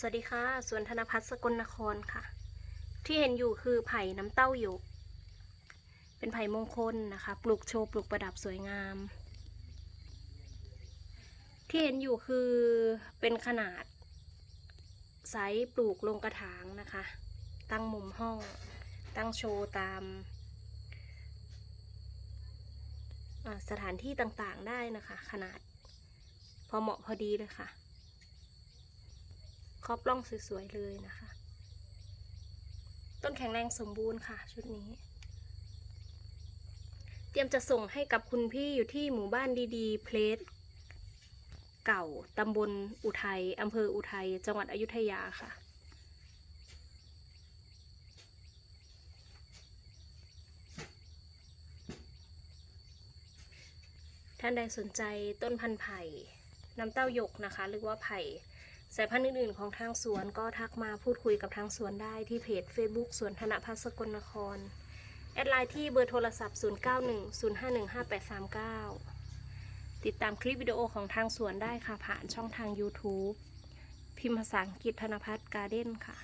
สวัสดีค่ะสวนธนพัฒน์สกลนครค่ะ ที่เห็นอยู่คือไผ่น้ำเต้าหยก เป็นไผ่มงคลนะคะ ปลูกโชว์ปลูกประดับสวยงาม ที่เห็นอยู่คือเป็นขนาดไซส์ปลูกลงกระถางนะคะ ตั้งมุมห้อง ตั้งโชว์ตามสถานที่ต่างๆได้นะคะ ขนาด พอเหมาะพอดีเลยค่ะ ครอบร่องสวยๆเลยนะคะ ต้นแข็งแรงสมบูรณ์ค่ะ ชุดนี้ เตรียมจะส่งให้กับคุณพี่อยู่ที่หมู่บ้านดีๆ เพลสเก่าตำบลอุทัยอำเภออุทัยจังหวัดอยุธยาค่ะท่านใดสนใจต้นพันธุ์ไผ่น้ำเต้าหยกนะคะ หรือว่าไผ่ สายพันธุ์อื่นๆของทางสวนก็ทักมาพูดคุยกับทางสวนได้ที่เพจ Facebook สวนธนพัฒน์สกลนคร แอดไลน์ที่เบอร์โทรศัพท์ 0910515839 ติดตามคลิปวิดีโอของทางสวนได้ค่ะผ่านช่องทาง YouTube พิมพ์ภาษาอังกฤษธนพัฒน์การ์เด้นค่ะ